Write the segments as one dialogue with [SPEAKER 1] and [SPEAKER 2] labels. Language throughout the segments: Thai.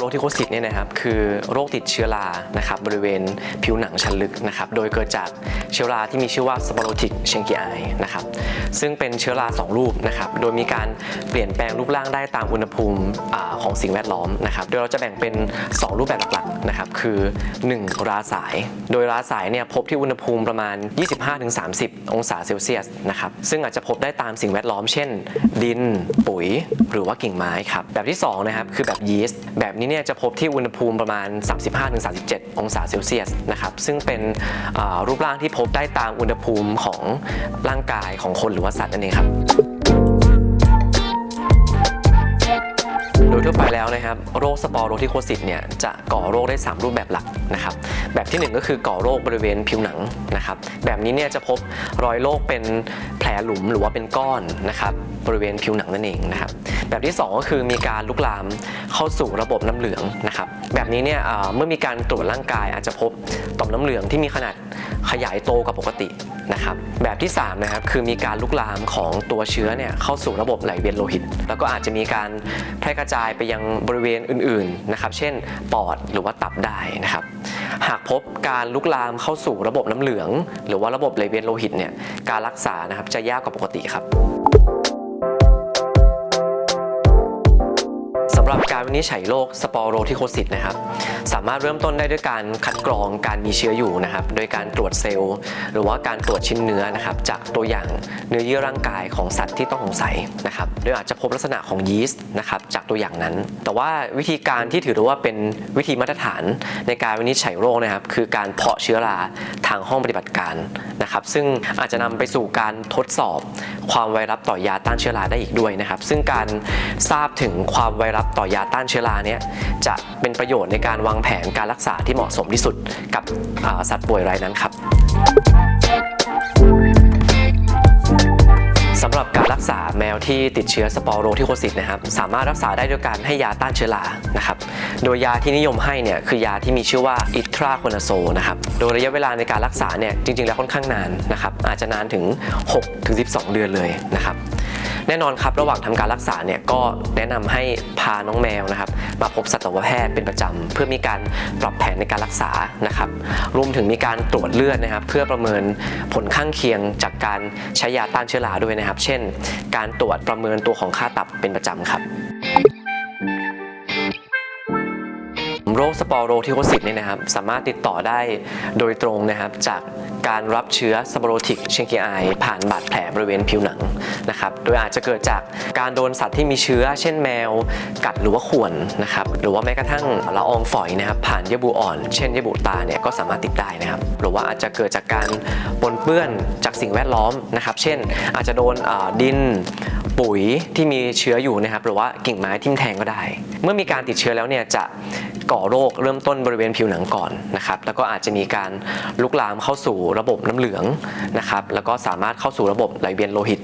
[SPEAKER 1] โรคซิตเนี่ยนะครับคือโรคติดเชื้อรานะครับบริเวณผิวหนังชั้นลึกนะครับโดยเกิดจากเชื้อราที่มีชื่อว่าสปอโรติกเชงกิไอนะครับซึ่งเป็นเชื้อราสองรูปนะครับโดยมีการเปลี่ยนแปลงรูปร่างได้ตามอุณหภูมิอของสิ่งแวดล้อมนะครับโดยเราจะแบ่งเป็น 2 รูปแบบหลักๆนะครับคือ 1 ราสาย โดยราสายเนี่ยพบที่อุณหภูมิประมาณ 25-30 องศาเซลเซียสนะครับซึ่งอาจจะพบได้ตามสิ่งแวดล้อม เช่น ดิน ปุ๋ย หรือว่ากิ่งไม้ครับแบบที่2นะครับคือแบบยีสต์แบบนี้เนี่ยจะพบที่อุณหภูมิประมาณ 35-37 องศาเซลเซียสนะครับซึ่งเป็นรูปร่างที่พบได้ตามอุณหภูมิของร่างกายของคนหรือว่าสัตว์นั่นเองครับ ยทั่วไปแล้วนะครับโรคสปอโรทิโคซิสเนี่ยจะก่อโรคได้ 3 รูปแบบหลักนะครับแบบทีหนึ่1 ก็คือก่อโรคบริเวณผิวหนังนะครับแบบนี้เนี่ยจะพบรอยโรคเป็นแผลหลุมหรือว่าเป็นก้อนนะครับบริเวณผิวหนังนั่นเองนะครับแบบที่ 2 ก็คือมีการลุกลามเข้าสู่ระบบน้ำเหลืองนะครับแบบนี้เนี่ยเมื่อมีการตรวจร่างกายอาจจะพบต่อมน้ำเหลืองที่มีขนาดขยายโตกว่าปกติ นะครับแบบที่3นะครับคือมีการลุกลามของตัวเชื้อเนี่ยเข้าสู่ระบบไหลเวียนโลหิต แล้วก็อาจจะมีการแพร่กระจายไปยังบริเวณอื่นๆนะครับเช่นปอดหรือว่าตับได้นะครับหากพบการลุกลามเข้าสู่ระบบน้ำเหลือง หรือว่าระบบไหลเวียนโลหิตเนี่ยการรักษานะครับจะยากกว่าปกติครับ หรับการวินิจฉัยโรคสปอโรทิโคซิสนะครับ สามารถเริ่มต้นได้ด้วยการคัดกรองการมีเชื้ออยู่นะครับ โดยการตรวจเซลล์ หรือว่าการตรวจชิ้นเนื้อนะครับ จากตัวอย่างเนื้อเยื่อร่างกายของสัตว์ที่ต้องสงสัยนะครับ โดยอาจจะพบลักษณะของยีสต์นะครับจากตัวอย่างนั้น แต่ว่าวิธีการที่ถือว่าเป็นวิธีมาตรฐานในการวินิจฉัยโรคนะครับ คือการเพาะเชื้อราทางห้องปฏิบัติการนะครับ ซึ่งอาจจะนำไปสู่การทดสอบ ความไวรัสต่อยาต้านเชื้อราได้อีกด้วยนะครับ ซึ่งการทราบถึงความไวรัสต่อยาต้านเชื้อราเนี่ยจะเป็นประโยชน์ในการวางแผนการรักษาที่เหมาะสมที่สุดกับสัตว์ป่วยรายนั้นครับ หรับการรักษาแมวที่ติดเชื้อสปอโรที่โคซิสนะครับสามารถรักษาได้ด้วยการให้ยาต้านเชื้อรานะครับโดยยาที่นิยมให้เนี่ยคือยาที่มีชื่อว่าอิทราโคนาโซนะครับโดยระยะเวลาในการรักษาเนี่ยจริงๆ แล้วค่อนข้างนานนะครับอาจจะนานถึง 6-12 เดือนเลยนะครับ แน่นอนครับระหว่างทำการรักษาเนี่ยก็แนะนำให้พาน้องแมวนะครับ มาพบสัตวแพทย์เป็นประจำเพื่อมีการปรับแผนในการรักษานะครับ รวมถึงมีการตรวจเลือดนะครับ เพื่อประเมินผลข้างเคียงจากการใช้ยาต้านเชื้อราด้วยนะครับ เช่น การตรวจประเมินตัวของค่าตับเป็นประจำครับ โรคสปอโรทิโคซิสเนี่ยนะครับสามารถติดต่อได้โดยตรงนะครับจากการรับเชื้อสปอโรติกเชงกิไอผ่านบาดแผลบริเวณผิวหนังนะครับโดยอาจจะเกิดจากการโดนสัตว์ที่มีเชื้อ เช่นแมวกัดหรือว่าข่วนนะครับหรือว่าแม้กระทั่งละอองฝอยนะครับผ่านเยื่อบุอ่อน เช่นเยื่อบุตาเนี่ยก็สามารถติดได้นะครับหรือว่าอาจจะเกิดจากการปนเปื้อนจากสิ่งแวดล้อมนะครับเช่นอาจจะโดนดินปุ๋ยที่มีเชื้ออยู่นะครับหรือว่ากิ่งไม้ทิ่มแทงก็ได้ เมื่อมีการติดเชื้อแล้วเนี่ยจะ ก่อโรคเริ่มต้นบริเวณผิวหนังก่อนนะครับ แล้วก็อาจจะมีการลุกลามเข้าสู่ระบบน้ำเหลืองนะครับ แล้วก็สามารถเข้าสู่ระบบไหลเวียนโลหิต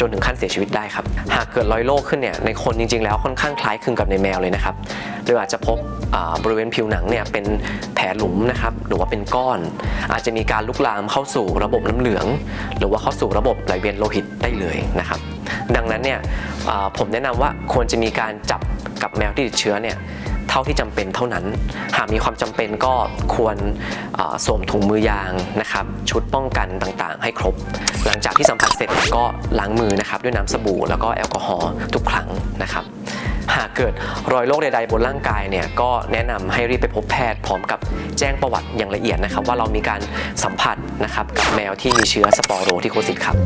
[SPEAKER 1] จนถึงขั้นเสียชีวิตได้ครับ หากเกิดรอยโรคขึ้นเนี่ยในคนจริง ๆ แล้วค่อนข้างคล้ายคลึงกับในแมวเลยนะครับโดยอาจจะพบบริเวณผิวหนังเนี่ยเป็นแผลหลุมนะครับหรือว่าเป็นก้อน อาจจะมีการลุกลามเข้าสู่ระบบน้ำเหลือง หรือว่าเข้าสู่ระบบไหลเวียนโลหิตได้เลยนะครับ ดังนั้นเนี่ยผมแนะนำว่าควรจะมีการจับกับแมวที่ติดเชื้อเนี่ย ท่าที่จำเป็นเท่านั้น หากมีความจำเป็นก็ควรสวมถุงมือยางนะครับ ชุดป้องกันต่างๆ ให้ครบ หลังจากที่สัมผัสเสร็จก็ล้างมือนะครับด้วยน้ำสบู่แล้วก็แอลกอฮอล์ทุกครั้งนะครับหากเกิดรอยโรคใดๆบนร่างกายเนี่ยก็แนะนำให้รีบไปพบแพทย์พร้อมกับแจ้งประวัติอย่างละเอียดนะครับ ว่าเรามีการสัมผัสนะครับกับแมวที่มีเชื้อสปอโรทิโคซิสครับ